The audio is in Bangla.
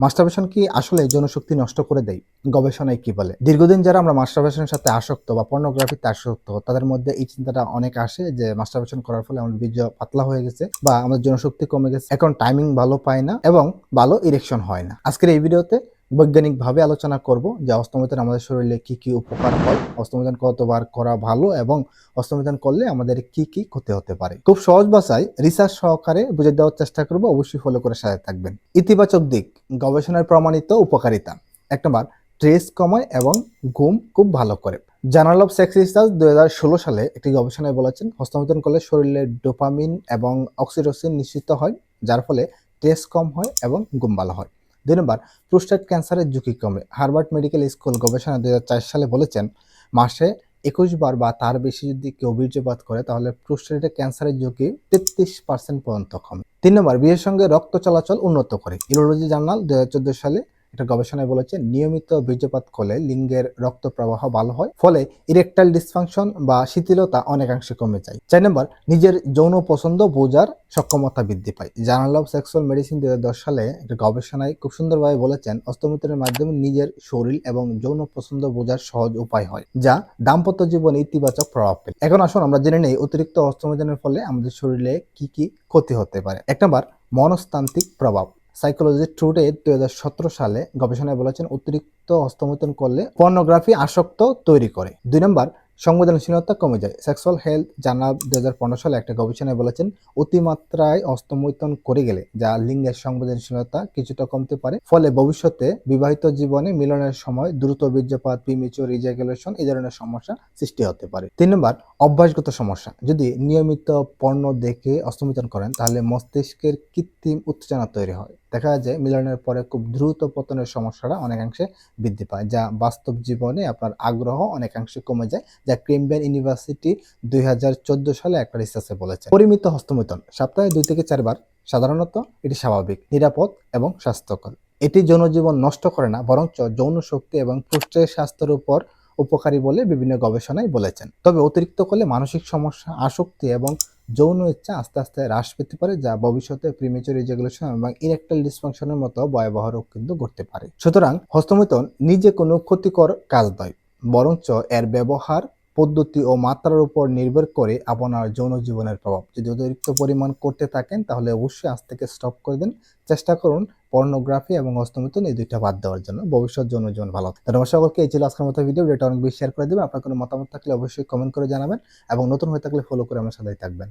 মাস্টারবেশন কি আসলে জনশক্তি নষ্ট করে দেয়? গবেষণায় কি বলে? দীর্ঘদিন যারা আমরা মাস্টারবেশনের সাথে আসক্ত বা পর্নোগ্রাফিতে আসক্ত, তাদের মধ্যে এই চিন্তাটা অনেক আসে যে মাস্টারবেশন করার ফলে আমাদের বীর্য পাতলা হয়ে গেছে বা আমাদের জনশক্তি কমে গেছে। এখন টাইমিং ভালো পায় না এবং ভালো ইরেকশন হয় না। আজকের এই ভিডিওতে বৈজ্ঞানিকভাবে আলোচনা করব যে অস্তমিতন আমাদের শরীরে কি কি উপকার হয়, অস্তমিতন কতবার করা ভালো এবং অস্তমিতন করলে আমাদের কি কি ক্ষতি হতে পারে। খুব সহজ ভাষায় রিসার্চ সহকারে বুঝে দেওয়ার চেষ্টা করব, অবশ্যই ফলো করে সাথে থাকবেন। ইতিবাচক দিক, গবেষণার প্রমাণিত উপকারিতা। এক নম্বর স্ট্রেস কমায় এবং ঘুম খুব ভালো করে। জার্নাল অফ সেক্স রিসার্চ হাজার ষোলো সালে একটি গবেষণায় বলেছেন হস্তমিতন করলে শরীরে ডোপামিন এবং অক্সিটোসিন নিশ্চিত হয়, যার ফলে স্ট্রেস কম হয় এবং ঘুম ভালো হয়। দুই নম্বর, প্রোস্টেট ক্যান্সারের ঝুঁকি কমে। হার্ভার্ড মেডিকেল স্কুল গবেষণা দুই হাজার চার সালে বলেছেন, মাসে একুশ বার বা তার বেশি যদি কেউ বীর্যপাত করে, তাহলে প্রোস্টেটের ক্যান্সারের ঝুঁকি তেত্রিশ পার্সেন্ট পর্যন্ত কমে। তিন নম্বর, বিয়ের সঙ্গে রক্ত চলাচল উন্নত করে। ইউরোলজি জার্নাল দুই হাজার চোদ্দ সালে একটা গবেষণায় বলেছে, নিয়মিত বীর্যপাত করলে লিঙ্গের রক্ত প্রবাহ ভালো হয়, ফলে ইরেকটাইল ডিসফাংশন বা শিথিলতা অনেকাংশে কমে যায়। চার নম্বর, নিজের যৌন পছন্দ বোঝার সক্ষমতা বৃদ্ধি পায়। জার্নাল অফ সেক্সুয়াল মেডিসিন দু হাজার দশ সালে একটা গবেষণায় খুব সুন্দরভাবে বলেছেন অস্তমিত্রের মাধ্যমে নিজের শরীর এবং যৌন পছন্দ বোঝার সহজ উপায় হয়, যা দাম্পত্য জীবনে ইতিবাচক প্রভাব ফেলে। এখন আসুন আমরা জেনে নেই অতিরিক্ত অস্তমিতনের ফলে আমাদের শরীরে কি কি ক্ষতি হতে পারে। এক নম্বর মনস্তান্ত্রিক প্রভাব। সাইকোলজি টুডে দুই হাজার সতেরো সালে গবেষণায় বলেছেন, অতিরিক্ত হস্তমৈথুন করলে পর্নোগ্রাফি আসক্ত তৈরি করে। দুই নম্বর, সংবেদনশীলতা কমে যায়। সেক্সুয়াল হেলথ জার্নাল দু হাজার পনেরো সালে একটা গবেষণায় বলেছেন, অতিমাত্রায় হস্তমৈথুন করে গেলে যা লিঙ্গের সংবেদনশীলতা কিছুটা কমতে পারে, ফলে ভবিষ্যতে বিবাহিত জীবনে মিলনের সময় দ্রুত বীর্যপাত প্রিমিচুর রিজাগুলেশন এই ধরনের সমস্যা সৃষ্টি হতে পারে। তিন নম্বর, অভ্যাসগত সমস্যা। যদি নিয়মিত পণ্য দেখে অস্তমিতন করেন, তাহলে মস্তিষ্কের কৃত্রিম উত্তেজনা তৈরি হয়। দেখা যায় মিলনের পরে খুব দ্রুত পতনের সমস্যাটা অনেকাংশে বৃদ্ধি পায়, যা বাস্তব জীবনে আপনার আগ্রহ অনেকাংশে কমে যায়, যা ক্রিমবেন ইউনিভার্সিটি দুই সালে একটা রিসার্চে বলেছে। পরিমিত হস্তমৈথুন, সপ্তাহে দুই থেকে চারবার, সাধারণত এটি স্বাভাবিক, নিরাপদ এবং স্বাস্থ্যকর। এটি যৌনজীবন নষ্ট করে না, বরঞ্চ যৌন শক্তি এবং পুষ্টের স্বাস্থ্যের উপর উপকারী বলে বিভিন্ন গবেষণায় বলেছেন। তবে অতিরিক্ত করলে মানসিক সমস্যা, আসক্তি এবং যৌন ইচ্ছা আস্তে আস্তে হ্রাস পেতে পারে, যা ভবিষ্যতে প্রিমেচুর ইজাগুলেশন এবং ইরেকটাইল ডিসফাংশনের মতো ভয়াবহ রোগ কিন্তু ঘটতে পারে। সুতরাং হস্তমিথন নিজে কোনো ক্ষতিকর কাজ নয়, বরঞ্চ এর ব্যবহার, পদ্ধতি ও মাত্রার উপর নির্ভর করে আপনার যৌন জীবনের প্রভাব। যদি অতিরিক্ত পরিমাণ করতে থাকেন, তাহলে অবশ্যই আজ থেকে স্টপ করে দেন। চেষ্টা করুন পর্নোগ্রাফি এবং হস্তমিথুন এই দুইটা বাদ দেওয়ার জন্য। ভবিষ্যৎ যৌন জীবন ভালো ধন্যবাদ সকলকে। এই ছিল আজকের মতো ভিডিও ভিডিওটা অনেক বেশি শেয়ার করে দেবেন। আপনার কোনো মতামত থাকলে অবশ্যই কমেন্ট করে জানাবেন এবং নতুন হয়ে থাকলে ফলো করে আমার সাথেই থাকবেন।